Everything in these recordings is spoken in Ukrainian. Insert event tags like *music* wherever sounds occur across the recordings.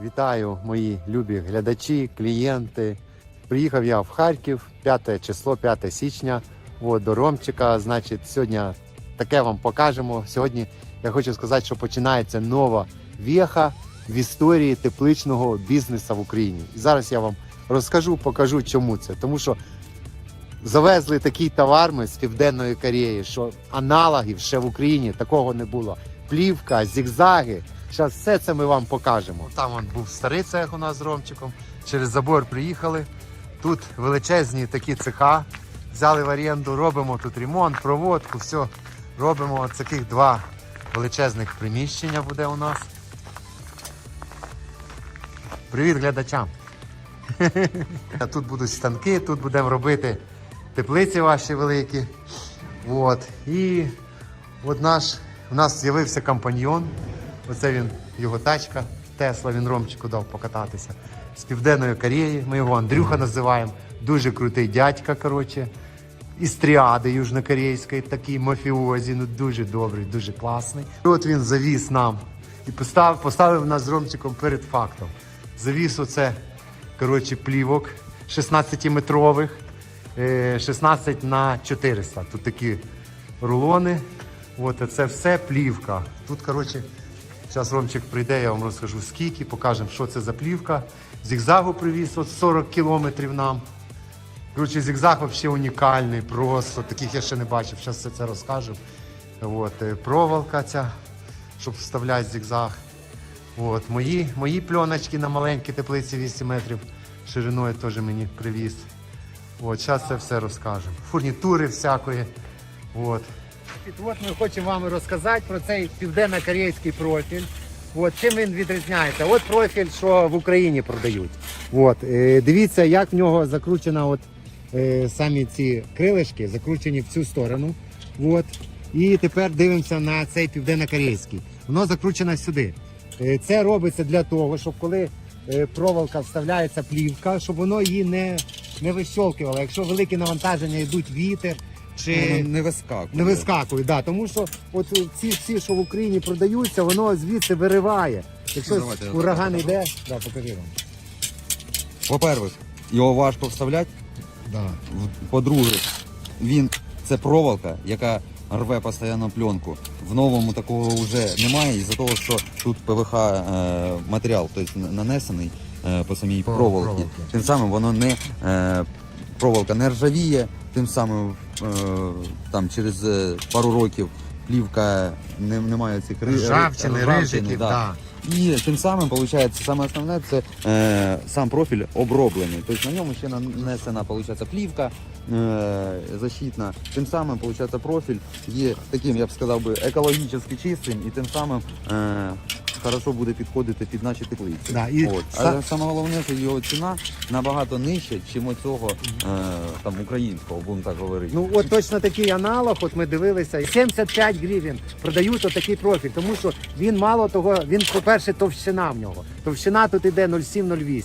Вітаю, мої любі глядачі, клієнти. Приїхав я в Харків 5 число, 5 січня. От, до Ромчика. Значить, сьогодні таке вам покажемо. Сьогодні я хочу сказати, що починається нова веха в історії тепличного бізнесу в Україні. І зараз я вам розкажу, покажу, чому це. Тому що завезли такий товар ми з Південної Кореї, що аналогів ще в Україні такого не було. Плівка, зігзаги. Зараз все це ми вам покажемо. Там он був старий цех у нас з Ромчиком. Через забор приїхали. Тут величезні такі цеха. Взяли в оренду, робимо тут ремонт, проводку, все. Робимо от таких два величезних приміщення буде у нас. Привіт глядачам! *laughs* Тут будуть станки, тут будемо робити теплиці ваші великі. От. І от наш, у нас з'явився компаньйон. Оце він, його тачка. Тесла, він Ромчику дав покататися. З Південної Кореї. Ми його Андрюха називаємо. Дуже крутий дядька, коротше. Із тріади южнокорейської, такий мафіозі, ну дуже добрий, дуже класний. І от він завіз нам і поставив, поставив нас з Ромчиком перед фактом. Завіз оце, коротше, плівок 16-метрових, е, 16 на 400. Тут такі рулони. От, це все плівка. Тут, коротше, зараз Ромчик прийде, я вам розкажу скільки, покажемо, що це за плівка. Зігзагу привіз от 40 кілометрів нам. Коротше, зігзаг взагалі унікальний, просто таких я ще не бачив. Зараз все це розкажу. От, е, проволока ця, щоб вставляти зігзаг. От, мої, мої пленочки на маленькій теплиці 8 метрів шириною теж мені привіз. От, зараз це все розкажемо. Фурнітури всякої. От. От ми хочемо вам розказати про цей південно-корейський профіль. От, чим він відрізняється? От профіль, що в Україні продають. От, е, дивіться, як в нього закручена от, е, самі ці крилишки, закручені в цю сторону. От. І тепер дивимося на цей південно-корейський. Воно закручено сюди. Е, Це робиться для того, щоб коли е, проволока вставляється плівка, щоб воно її не, не вищолкувало. Якщо великі навантаження йдуть вітер чи Воно не вискакує. не вискакує, да, тому що от ці всі, що в Україні продаються, воно звідси вириває. Якщо давайте я ураган так йде, да, покажи вам. По-перше, його важко вставляти. Да. В- По-друге, він це проволока, яка рве постійно пленку. В новому такого вже немає, із-за того, що тут ПВХ е, матеріал, тобто нанесений е, по самій По проволоці. проволоці. Тим самим воно не е, проволока не ржавіє, тим самим там через е, пару років плівка не, не має цих ржавчини, рижиків, да. да. І тим самим, виходить, саме основне це е, сам профіль оброблений. Тобто на ньому ще нанесена виходить, плівка е, защитна. Тим самим, виходить, профіль є таким, я б сказав би, екологічно чистим і тим самим е, хорошо буде підходити під наші теплиці. Да, і От. са- Але саме головне, що його ціна набагато нижча, ніж цього е, там українського, будемо так говорити. Ну от точно такий аналог, от ми дивилися, 75 гривень продають отакий профіль, тому що він мало того, він, по-перше, товщина в нього. Товщина тут іде 0,7-0,8.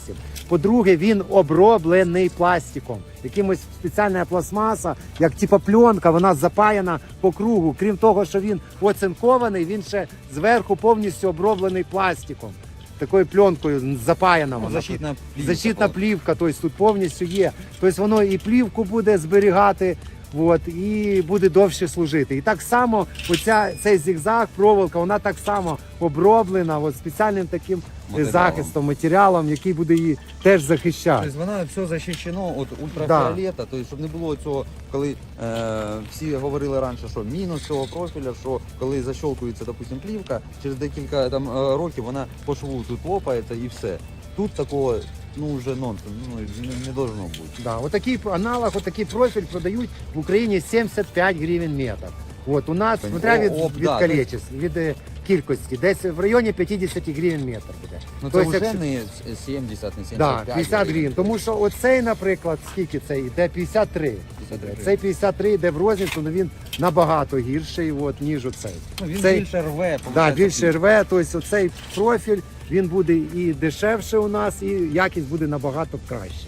По-друге, він оброблений пластиком. Якимось спеціальна пластмаса, як типа пленка, вона запаяна по кругу. Крім того, що він оцинкований, він ще зверху повністю оброблений пластиком. Такою пленкою запаяна вона. защитна плівка. Защитна плівка, тобто тут повністю є. Тобто воно і плівку буде зберігати, от, і буде довше служити. І так само оця, цей зігзаг, проволока, вона так само оброблена от, спеціальним таким Матеріалом. захистом, матеріалом, який буде її теж захищати. Тобто воно все захищено від ультрафіолета, тобто, щоб не було цього, коли е, всі говорили раніше, що мінус цього профіля, що коли защолкується, допустим, плівка, через декілька там е, років вона по шву тут лопається і все. Тут такого ну вже нонсенс, ну не, не должно бути. Да, отакий аналог, отакий профіль продають в Україні 75 гривень метр. От у нас, смотря від, від да, количества, від е, кількості, десь в районі 50 гривень метр буде. Ну це Тобто, вже якщо- не 70, не 75. Да, 50 гривень. Тому що оцей, наприклад, скільки цей йде? 53. 53. Цей 53 йде в розницю, але він набагато гірший, от, ніж оцей. Ну, він цей, більше рве, да, получається, більше рве, тобто оцей профіль він буде і дешевше у нас, і якість буде набагато краще.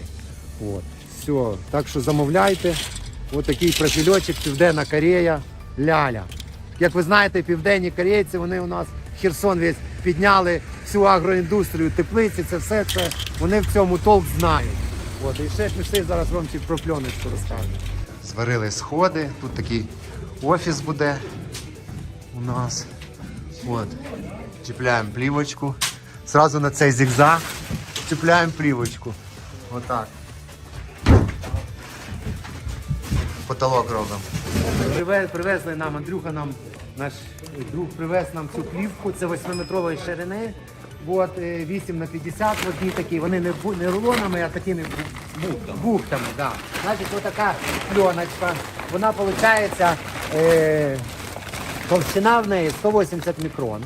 От. Все. Так що замовляйте. Ось такий профільочок Південна Корея, ляля. Як ви знаєте, південні корейці вони у нас Херсон весь підняли всю агроіндустрію, теплиці, це все це вони в цьому толк знають. От, і ще пішли зараз Ромчик про пленочку розкаже. Зварили сходи, тут такий офіс буде у нас. От. Чіпляємо плівочку. Зразу на цей зігзаг чіпляємо плівочку. Отак. Потолок робимо. Привез, привезли нам, Андрюха нам, наш друг привез нам цю плівку, це 8-метрової ширини. От, е, 8 на 50, одні такі, вони не, бу- не рулонами, а такими бу- бухтами. бухтами да. Значить, отака пленочка, вона виходить, е, товщина в неї 180 мікрон.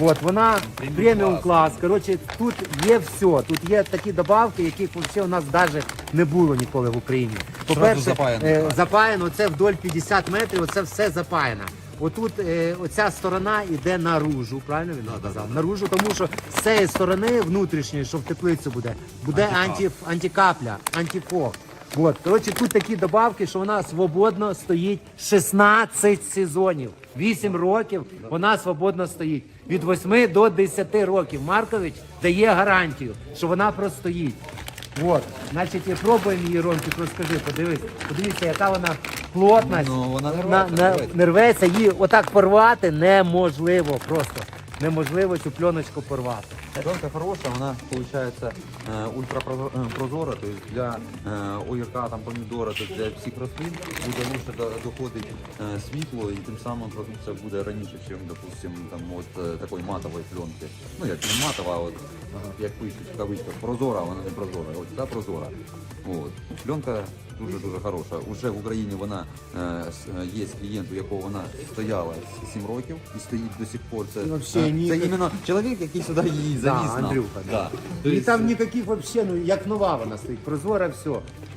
От, вона преміум клас. Коротше, тут є все. Тут є такі добавки, яких взагалі у нас навіть не було ніколи в Україні. По-перше, запаяно. е, запаяно це вдоль 50 метрів, оце все запаяно. Отут е, оця сторона йде наружу, правильно він сказав? Наружу, тому що з цієї сторони внутрішньої, що в теплицю буде, буде анті, антикапля, антифог. От, коротше, тут такі добавки, що вона свободно стоїть 16 сезонів. 8 років вона свободно стоїть. Від 8 до 10 років. Маркович дає гарантію, що вона простоїть. От, значить, і пробуємо її, Ромчик, розкажи, подивись. Подивіться, яка вона плотна. Ну, вона не на, рветься, не рветься, її отак порвати неможливо просто. Неможливо цю пленочку порвати. Пленка хорошая, она получается э, ультрапрозора, то есть для э, огірка, там, помідора, то есть для всіх рослин буде лучше до- доходить э, світло і тим самим продукція буде раніше, ніж, допустим, там, от э, такої матової пленки. Ну, як не матова, а от, як пишуть в кавичках, прозора, вона не прозора, от ця прозора. От. Пленка дуже-дуже хороша. Уже в Україні вона е, с- е, є клієнт, у якого вона стояла 7 років і стоїть до сих пор. Це, І вообще е, ні- це іменно чоловік, який сюди її Да, завіз нам. Андрюха, да. Да. І Тобто, там ніяких взагалі, ну як нова вона стоїть, прозора все.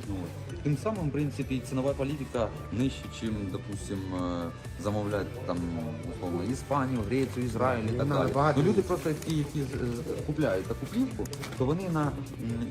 ну. Тим самим, в принципі, цінова політика нижче, чим, допустим, е, замовляти там, условно, Іспанію, Грецію, Ізраїль і так Вона далі. багато- Ну, люди просто ті, які е, купляють таку плівку, то вони на м,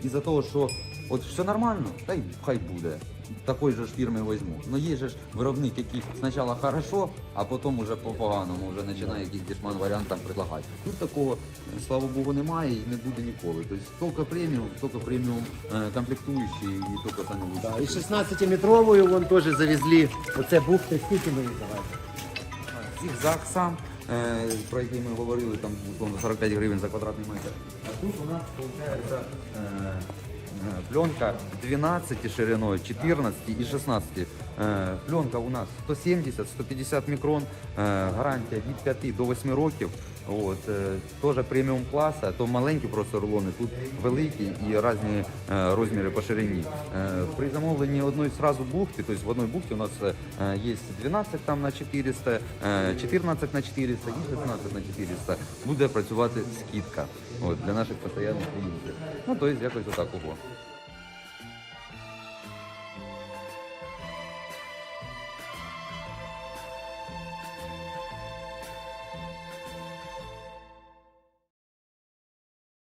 із-за того, що от все нормально, та й хай буде. Такої же ж фірми візьму. Ну є же ж виробник, який спочатку хорошо, а потім уже по-поганому вже починає якийсь дешман варіант там предлагати. Тут такого, е, слава Богу, немає і не буде ніколи. Тобто тільки преміум, тільки преміум е, комплектуючі і тільки саме лучше. І 16-метровою вон теж завезли. Оце бухти, скільки ми давали? Зігзаг сам, е, про який ми говорили, там 45 гривень за квадратний метр. А тут у нас виходить пленка 12 шириною, 14 і 16. Е, пленка у нас 170-150 мікрон, гарантія від 5 до 8 років. От, е, теж преміум класа, то маленькі просто рулони, тут великі і різні е, розміри по ширині. Е, при замовленні одної сразу бухти, тобто в одній бухті у нас є 12 там на 400, е, 14 на 400 і 16 на 400. Буде працювати скидка от, для наших постійних клієнтів. Ну, тобто якось отак ого.